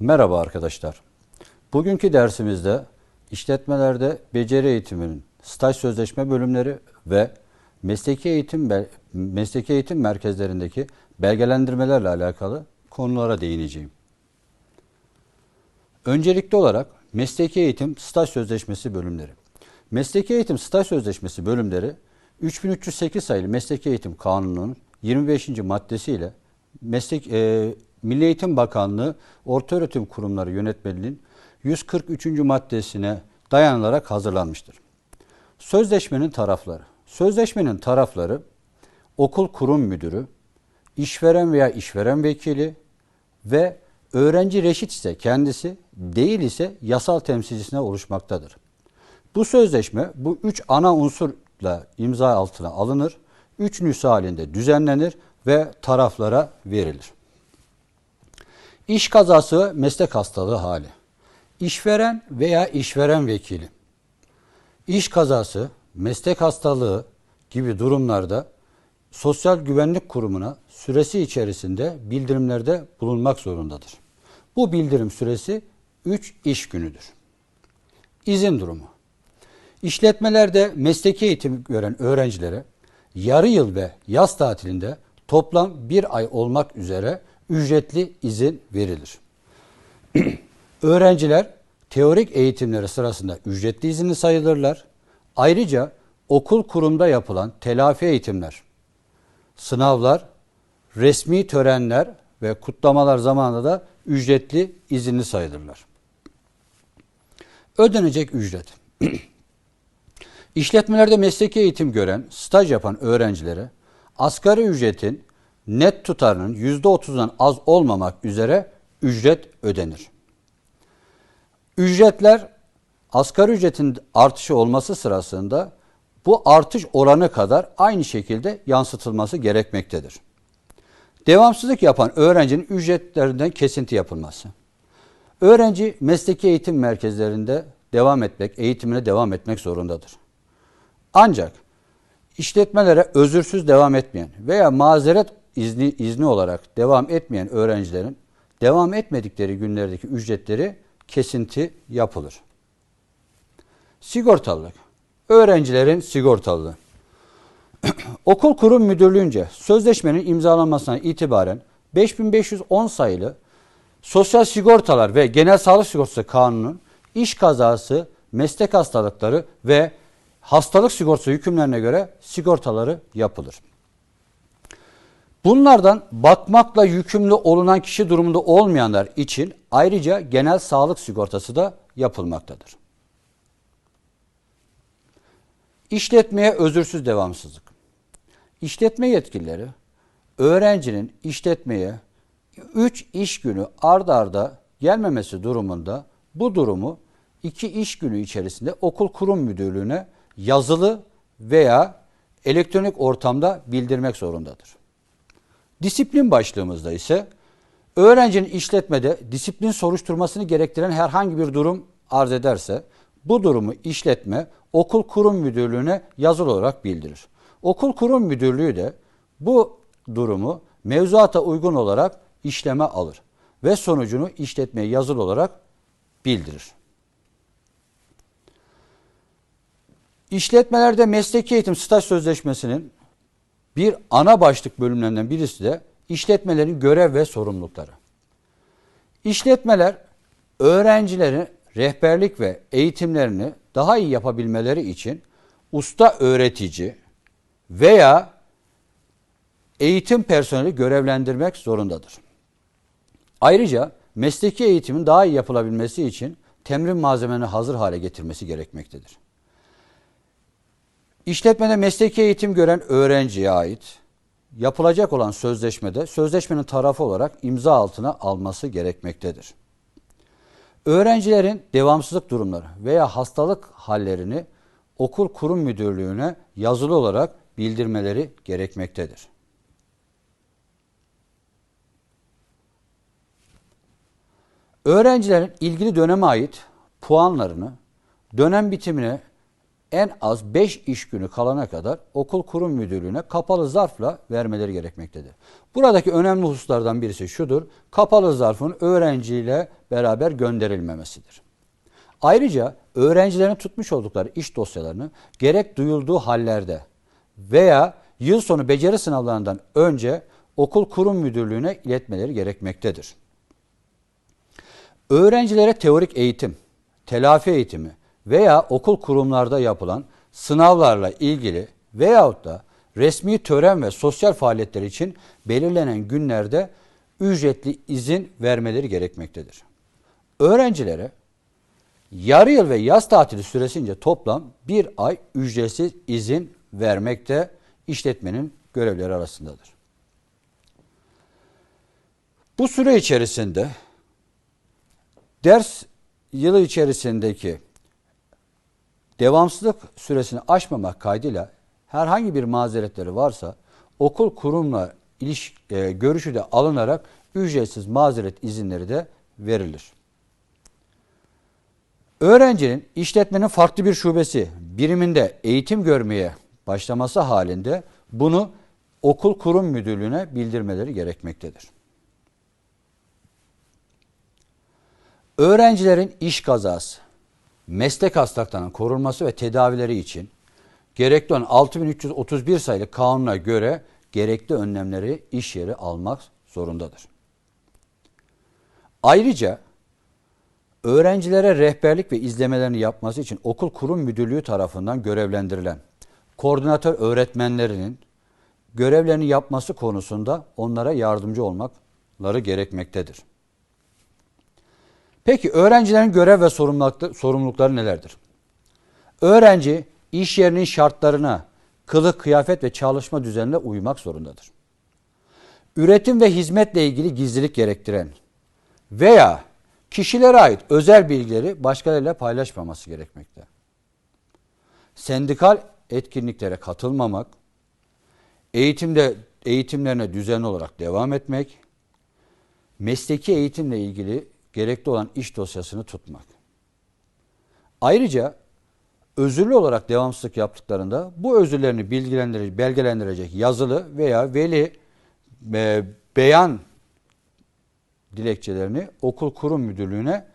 Merhaba arkadaşlar. Bugünkü dersimizde işletmelerde beceri eğitiminin staj sözleşme bölümleri ve mesleki eğitim mesleki eğitim merkezlerindeki belgelendirmelerle alakalı konulara değineceğim. Öncelikli olarak mesleki eğitim staj sözleşmesi bölümleri. Mesleki eğitim staj sözleşmesi bölümleri 3308 sayılı Mesleki Eğitim Kanunu'nun 25. maddesiyle Meslek e, Milli Eğitim Bakanlığı Ortaöğretim Kurumları Yönetmeliğinin 143. maddesine dayanılarak hazırlanmıştır. Sözleşmenin tarafları. Sözleşmenin tarafları okul kurum müdürü, işveren veya işveren vekili ve öğrenci reşit ise kendisi, değil ise yasal temsilcisine oluşmaktadır. Bu sözleşme bu üç ana unsurla imza altına alınır, üç nüsha halinde düzenlenir ve taraflara verilir. İş kazası meslek hastalığı hali. İşveren veya işveren vekili. İş kazası, meslek hastalığı gibi durumlarda Sosyal Güvenlik Kurumu'na süresi içerisinde bildirimlerde bulunmak zorundadır. Bu bildirim süresi 3 iş günüdür. İzin durumu. İşletmelerde mesleki eğitim gören öğrencilere yarı yıl ve yaz tatilinde toplam bir ay olmak üzere ücretli izin verilir. Öğrenciler teorik eğitimleri sırasında ücretli izinli sayılırlar. Ayrıca okul kurumda yapılan telafi eğitimler, sınavlar, resmi törenler ve kutlamalar zamanında da ücretli izinli sayılırlar. Ödenecek ücret. İşletmelerde mesleki eğitim gören, staj yapan öğrencilere asgari ücretin net tutarının %30'dan az olmamak üzere ücret ödenir. Ücretler asgari ücretin artışı olması sırasında bu artış oranı kadar aynı şekilde yansıtılması gerekmektedir. Devamsızlık yapan öğrencinin ücretlerinden kesinti yapılması. Öğrenci mesleki eğitim merkezlerinde devam etmek, eğitimine devam etmek zorundadır. Ancak işletmelere özürsüz devam etmeyen veya mazeret izni, izni olarak devam etmeyen öğrencilerin devam etmedikleri günlerdeki ücretleri kesinti yapılır. Sigortalılık. Öğrencilerin sigortalılığı. Okul kurum müdürlüğünce sözleşmenin imzalanmasına itibaren 5510 sayılı Sosyal Sigortalar ve Genel Sağlık Sigortası Kanunu'nun iş kazası, meslek hastalıkları ve hastalık sigortası hükümlerine göre sigortaları yapılır. Bunlardan bakmakla yükümlü olunan kişi durumunda olmayanlar için ayrıca genel sağlık sigortası da yapılmaktadır. İşletmeye özürsüz devamsızlık. İşletme yetkilileri öğrencinin işletmeye 3 iş günü ard arda gelmemesi durumunda bu durumu 2 iş günü içerisinde okul kurum müdürlüğüne yazılı veya elektronik ortamda bildirmek zorundadır. Disiplin başlığımızda ise öğrencinin işletmede disiplin soruşturmasını gerektiren herhangi bir durum arz ederse bu durumu işletme okul kurum müdürlüğüne yazılı olarak bildirir. Okul kurum müdürlüğü de bu durumu mevzuata uygun olarak işleme alır ve sonucunu işletmeye yazılı olarak bildirir. İşletmelerde mesleki eğitim staj sözleşmesinin bir ana başlık bölümlerinden birisi de işletmelerin görev ve sorumlulukları. İşletmeler öğrencilerin rehberlik ve eğitimlerini daha iyi yapabilmeleri için usta öğretici veya eğitim personeli görevlendirmek zorundadır. Ayrıca mesleki eğitimin daha iyi yapılabilmesi için temrin malzemelerini hazır hale getirmesi gerekmektedir. İşletmede mesleki eğitim gören öğrenciye ait yapılacak olan sözleşmede sözleşmenin tarafı olarak imza altına alması gerekmektedir. Öğrencilerin devamsızlık durumları veya hastalık hallerini okul kurum müdürlüğüne yazılı olarak bildirmeleri gerekmektedir. Öğrencilerin ilgili döneme ait puanlarını dönem bitimine en az 5 iş günü kalana kadar okul kurum müdürlüğüne kapalı zarfla vermeleri gerekmektedir. Buradaki önemli hususlardan birisi şudur. Kapalı zarfın öğrenciyle beraber gönderilmemesidir. Ayrıca öğrencilerin tutmuş oldukları iş dosyalarını gerek duyulduğu hallerde veya yıl sonu beceri sınavlarından önce okul kurum müdürlüğüne iletmeleri gerekmektedir. Öğrencilere teorik eğitim, telafi eğitimi veya okul kurumlarda yapılan sınavlarla ilgili veyahut da resmi tören ve sosyal faaliyetler için belirlenen günlerde ücretli izin vermeleri gerekmektedir. Öğrencilere yarı yıl ve yaz tatili süresince toplam bir ay ücretsiz izin vermekte işletmenin görevleri arasındadır. Bu süre içerisinde ders yılı içerisindeki devamsızlık süresini aşmamak kaydıyla herhangi bir mazeretleri varsa okul kurumla iliş, e, görüşü de alınarak ücretsiz mazeret izinleri de verilir. Öğrencinin işletmenin farklı bir şubesi biriminde eğitim görmeye başlaması halinde bunu okul kurum müdürlüğüne bildirmeleri gerekmektedir. Öğrencilerin iş kazası, meslek hastalıklarının korunması ve tedavileri için gerekli olan 6331 sayılı kanuna göre gerekli önlemleri iş yeri almak zorundadır. Ayrıca öğrencilere rehberlik ve izlemelerini yapması için okul kurum müdürlüğü tarafından görevlendirilen koordinatör öğretmenlerinin görevlerini yapması konusunda onlara yardımcı olmakları gerekmektedir. Peki öğrencilerin görev ve sorumlulukları nelerdir? Öğrenci iş yerinin şartlarına, kılık, kıyafet ve çalışma düzenine uymak zorundadır. Üretim ve hizmetle ilgili gizlilik gerektiren veya kişilere ait özel bilgileri başkalarıyla paylaşmaması gerekmekte. Sendikal etkinliklere katılmamak, eğitimde eğitimlerine düzenli olarak devam etmek, mesleki eğitimle ilgili gerekli olan iş dosyasını tutmak. Ayrıca özürlü olarak devamsızlık yaptıklarında bu özürlerini bilgilendirecek, belgelendirecek yazılı veya veli e, beyan dilekçelerini okul kurum müdürlüğüne